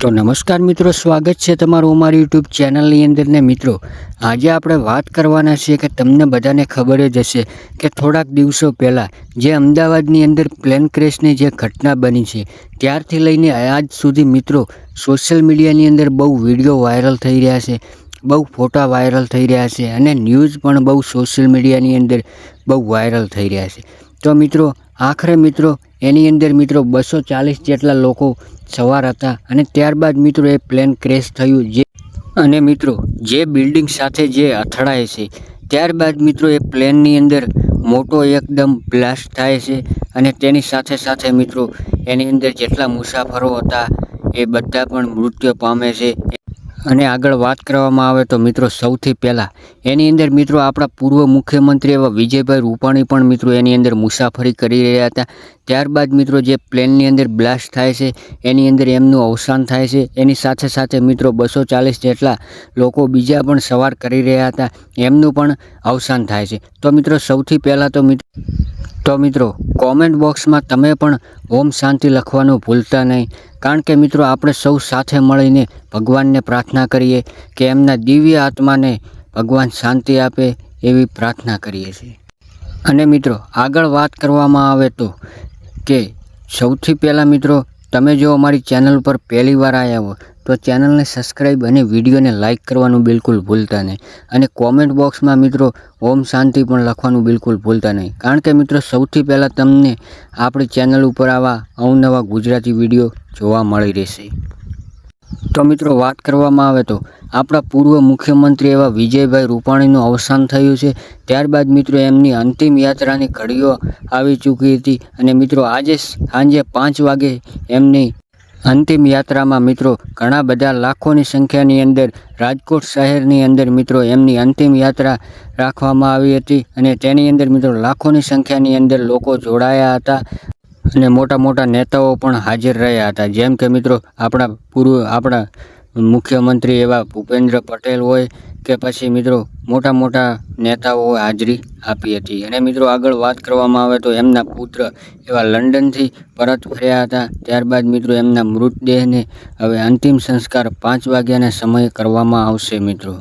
તો નમસ્કાર મિત્રો, સ્વાગત છે તમારું અમારી યુટ્યુબ ચેનલની અંદર ને મિત્રો. આજે આપણે વાત કરવાના છીએ કે તમને બધાને ખબર જ હશે કે થોડાક દિવસો પહેલાં જે અમદાવાદની અંદર પ્લેન ક્રેશની જે ઘટના બની છે, ત્યારથી લઈને આજ સુધી મિત્રો સોશિયલ મીડિયાની અંદર બહુ વીડિયો વાયરલ થઈ રહ્યા છે, બહુ ફોટા વાયરલ થઈ રહ્યા છે અને ન્યૂઝ પણ બહુ સોશિયલ મીડિયાની અંદર બહુ વાયરલ થઈ રહ્યા છે. તો મિત્રો, આખરે મિત્રો એની અંદર મિત્રો બસો ચાલીસ જેટલા લોકો સવાર હતા અને ત્યારબાદ મિત્રો એ પ્લેન ક્રેશ થયું જે અને મિત્રો જે બિલ્ડિંગ સાથે જે અથડાય છે, ત્યારબાદ મિત્રો એ પ્લેનની અંદર મોટો એકદમ બ્લાસ્ટ થાય છે અને તેની સાથે સાથે મિત્રો એની અંદર જેટલા મુસાફરો હતા એ બધા પણ મૃત્યુ પામે છે. અને આગળ વાત કરવામાં આવે તો મિત્રો સૌથી પહેલાં એની અંદર મિત્રો આપણા પૂર્વ મુખ્યમંત્રી એવા વિજયભાઈ રૂપાણી પણ મિત્રો એની અંદર મુસાફરી કરી રહ્યા હતા. ત્યારબાદ મિત્રો જે પ્લેનની અંદર બ્લાસ્ટ થાય છે, એની અંદર એમનું અવસાન થાય છે. એની સાથે સાથે મિત્રો બસો ચાલીસ જેટલા લોકો બીજા પણ સવાર કરી રહ્યા હતા, એમનું પણ અવસાન થાય છે. તો મિત્રો સૌથી પહેલાં તો મિત્રો તો મિત્રો કોમેન્ટ બોક્સમાં તમે પણ ઓમ શાંતિ લખવાનું ભૂલતા નહીં. કારણ કે મિત્રો આપણે સૌ સાથે મળીને ભગવાનને પ્રાર્થના કરીએ કે એમના દિવ્ય આત્માને ભગવાન શાંતિ આપે એવી પ્રાર્થના કરીએ છીએ. અને મિત્રો આગળ વાત કરવામાં આવે તો કે સૌથી પહેલાં મિત્રો, તમે જો અમારી ચેનલ પર પહેલી વાર આવ્યા હો, તો ચેનલને સબસ્ક્રાઈબ અને વિડીયોને લાઇક કરવાનું બિલકુલ ભૂલતા નહીં. અને કોમેન્ટ બોક્સમાં મિત્રો, ઓમ શાંતિ પણ લખવાનું બિલકુલ ભૂલતા નહીં. કારણ કે મિત્રો, સૌથી પહેલાં તમને આપણી ચેનલ ઉપર આવા અવનવા ગુજરાતી વીડિયો જોવા મળી રહેશે. તો મિત્રો, વાત કરવામાં આવે તો આપણા પૂર્વ મુખ્યમંત્રી એવા વિજયભાઈ રૂપાણીનું અવસાન થયું છે. ત્યારબાદ મિત્રો એમની અંતિમ યાત્રાની ઘડીઓ આવી ચૂકી હતી અને મિત્રો આજે સાંજે પાંચ વાગે એમની અંતિમ યાત્રામાં મિત્રો ઘણા બધા લાખોની સંખ્યાની અંદર, રાજકોટ શહેરની અંદર મિત્રો એમની અંતિમ યાત્રા રાખવામાં આવી હતી અને તેની અંદર મિત્રો લાખોની સંખ્યાની અંદર લોકો જોડાયા હતા અને મોટા મોટા નેતાઓ પણ હાજર રહ્યા હતા. જેમ કે મિત્રો આપણા પૂર્વ, આપણા મુખ્યમંત્રી એવા ભૂપેન્દ્ર પટેલ હોય કે પછી મિત્રો મોટા મોટા નેતાઓએ હાજરી આપી હતી. અને મિત્રો આગળ વાત કરવામાં આવે તો એમના પુત્ર એવા લંડનથી પરત ફર્યા હતા. ત્યારબાદ મિત્રો એમના મૃતદેહને હવે અંતિમ સંસ્કાર પાંચ વાગ્યાના સમયે કરવામાં આવશે મિત્રો.